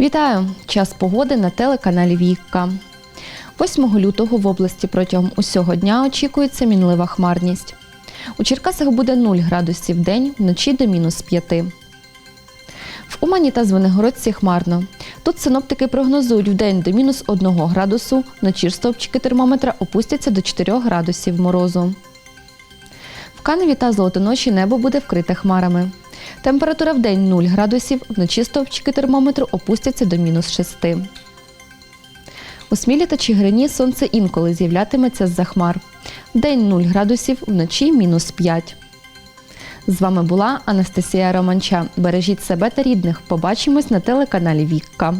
Вітаю! Час погоди на телеканалі Вікка. 8 лютого в області протягом усього дня очікується мінлива хмарність. У Черкасах буде 0 градусів в день, вночі до мінус 5. В Умані та Звенигородці хмарно. Тут синоптики прогнозують вдень до мінус 1 градусу, вночі ж стовпчики термометра опустяться до 4 градусів морозу. В Каневі та Золотоноші небо буде вкрите хмарами. Температура в день 0 градусів, вночі стовпчики термометру опустяться до мінус 6. У Смілі та Чигирині сонце інколи з'являтиметься з-за хмар. День 0 градусів, вночі мінус 5. З вами була Анастасія Романча. Бережіть себе та рідних. Побачимось на телеканалі Вікка.